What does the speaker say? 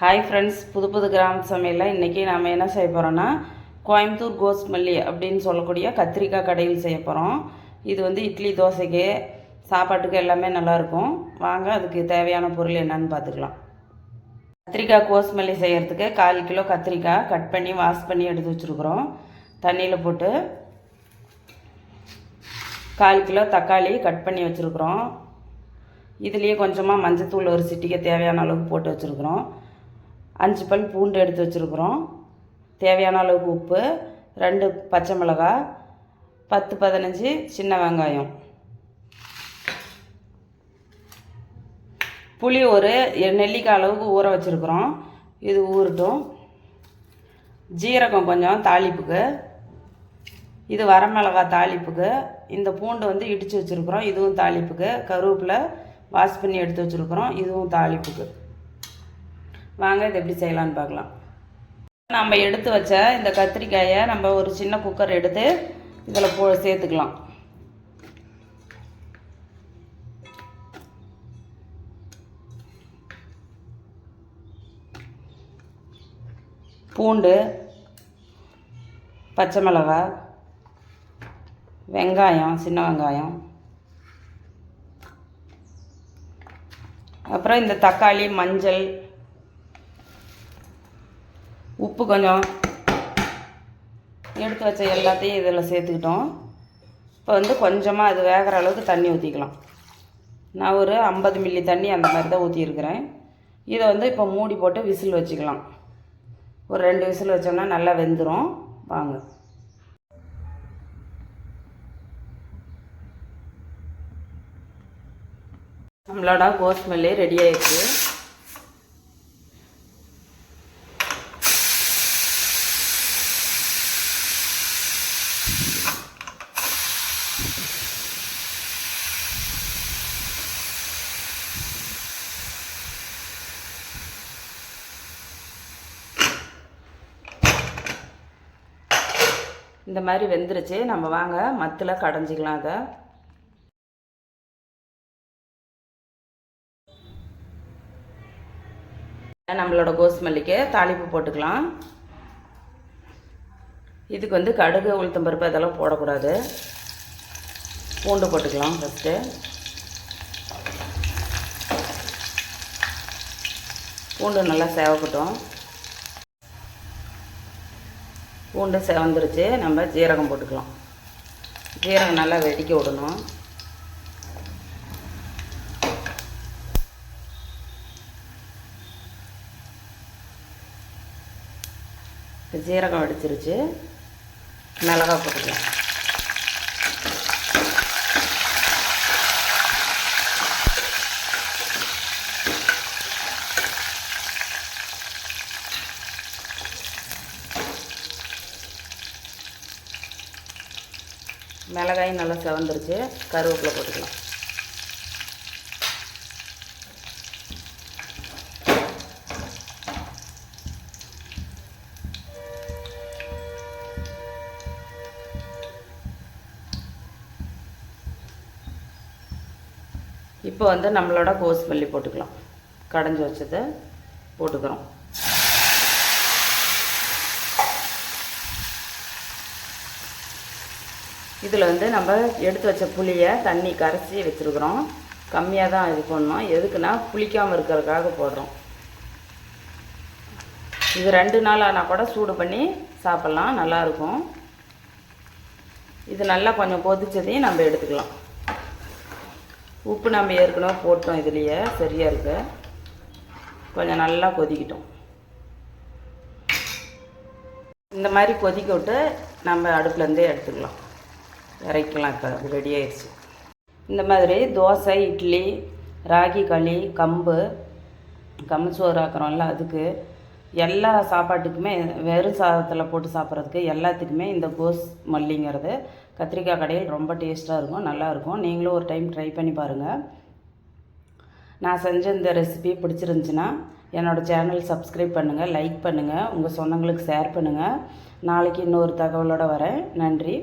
Hi friends புது புது கிராம சமையலில் இன்றைக்கி நாம் என்ன செய்ய போகிறோன்னா கோயம்புத்தூர் கோஸ்மல்லி அப்படின்னு சொல்லக்கூடிய கத்திரிக்காய் கடையில் செய்ய போகிறோம் இது வந்து இட்லி தோசைக்கு சாப்பாட்டுக்கு எல்லாமே நல்லாயிருக்கும் வாங்க அதுக்கு தேவையான பொருள் என்னன்னு பார்த்துக்கலாம். கத்திரிக்காய் கோஸ்மல்லி செய்கிறதுக்கு கால் கிலோ கத்திரிக்காய் கட் பண்ணி வாஷ் பண்ணி எடுத்து வச்சுருக்குறோம். தண்ணியில் போட்டு கால் கிலோ தக்காளி கட் பண்ணி வச்சுருக்குறோம். இதுலேயே கொஞ்சமாக மஞ்சத்தூள் ஒரு சிட்டிக்கு தேவையான அளவுக்கு போட்டு வச்சுருக்குறோம். அஞ்சு பல் பூண்டு எடுத்து வச்சுருக்குறோம். தேவையான அளவுக்கு உப்பு ரெண்டு பச்சை மிளகாய் பத்து பதினஞ்சு சின்ன வெங்காயம். புளி ஒரு நெல்லிக்காய் அளவுக்கு ஊற வச்சுருக்குறோம். இது ஊறட்டும். ஜீரகம் கொஞ்சம் தாளிப்புக்கு. இது வரமிளகா தாளிப்புக்கு. இந்த பூண்டு வந்து இடித்து வச்சுருக்குறோம். இதுவும் தாளிப்புக்கு. கருவேப்பிலை வாஷ் பண்ணி எடுத்து வச்சுருக்குறோம். இதுவும் தாளிப்புக்கு. வாங்க இது எப்படி செய்யலான்னு பார்க்கலாம். நம்ம எடுத்து வச்ச இந்த கத்திரிக்காயை நம்ம ஒரு சின்ன குக்கர் எடுத்து இதில் போ சேர்த்துக்கலாம். பூண்டு பச்சை மிளகா வெங்காயம் சின்ன வெங்காயம். அப்புறம் இந்த தக்காளி மஞ்சள் உப்பு கொஞ்சம் எடுத்து வச்ச எல்லாத்தையும் இதில் சேர்த்துக்கிட்டோம். இப்போ வந்து கொஞ்சமாக அது வேகிற அளவுக்கு தண்ணி ஊற்றிக்கலாம் நான் ஒரு ஐம்பது மில்லி தண்ணி அந்த மாதிரி தான் ஊற்றிருக்கிறேன் இதை வந்து இப்போ மூடி போட்டு விசில் வச்சுக்கலாம். ஒரு ரெண்டு விசில் வச்சோம்னா நல்லா வெந்துடும் வாங்க. நம்மளோட கோஸ்மெல்லி ரெடி ஆயிடுச்சு. இந்த மாதிரி வெந்துருச்சு. நம்ம வாங்க மத்தில் கடைஞ்சிக்கலாம் அதை. நம்மளோட கோஸ்மல்லிக்கு தாளிப்பு போட்டுக்கலாம். இதுக்கு வந்து கடுகு உளுத்தம்பருப்பு அதெல்லாம் போடக்கூடாது. பூண்டு போட்டுக்கலாம் ஃபஸ்ட்டு பூண்டு நல்லா சேவக்கட்டும். பூண்டு செவந்துருச்சு. நம்ம ஜீரகம் போட்டுக்கலாம். ஜீரகம் நல்லா வெடிக்க விடணும். இப்போ ஜீரகம் வெடிச்சிருச்சு. மிளகா போட்டுக்கலாம். மிளகாயும் நல்லா செவந்துருச்சு. கருவேப்பிலை போட்டுக்கலாம். இப்போ வந்து நம்மளோட கோஸ்மல்லி போட்டுக்கலாம். கடைஞ்சி வச்சதை போட்டுக்கிறோம். இதில் வந்து நம்ம எடுத்து வச்ச புளியை தண்ணி கரைச்சி வச்சுருக்குறோம். கம்மியாக தான் இது பண்ணோம் எதுக்குன்னா புளிக்காமல் இருக்கிறதுக்காக போடுறோம். இது ரெண்டு நாள் ஆனால் கூட சூடு பண்ணி சாப்பிட்லாம். நல்லாயிருக்கும் இது நல்லா கொஞ்சம் கொதிச்சதையும் நம்ம எடுத்துக்கலாம். உப்பு நம்ம ஏற்கனவே போட்டோம் இதுலேயே. சரியாக இருக்கு. கொஞ்சம் நல்லா கொதிக்கிட்டோம். இந்த மாதிரி கொதிக்க விட்டு நம்ம அடுப்புலேருந்தே எடுத்துக்கலாம். இறக்கலாம் இப்போ அது ரெடி ஆயிடுச்சு. இந்த மாதிரி தோசை இட்லி ராகி களி கம்பு கம்மச்சோறு ஆக்குறோம்ல அதுக்கு எல்லா சாப்பாட்டுக்குமே வெறும் சாதத்தில் போட்டு சாப்பிட்றதுக்கு எல்லாத்துக்குமே இந்த கோஸ் மல்லிங்கிறது கத்திரிக்காய் கடையில் ரொம்ப டேஸ்ட்டாக இருக்கும் நல்லாயிருக்கும் நீங்களும் ஒரு டைம் ட்ரை பண்ணி பாருங்கள் நான் செஞ்ச இந்த ரெசிபி பிடிச்சிருந்துச்சின்னா என்னோடய சேனல் சப்ஸ்கிரைப் பண்ணுங்கள் லைக் பண்ணுங்கள் உங்கள் சொந்தங்களுக்கு ஷேர் பண்ணுங்கள் நாளைக்கு இன்னொரு தகவலோடு வரேன். நன்றி.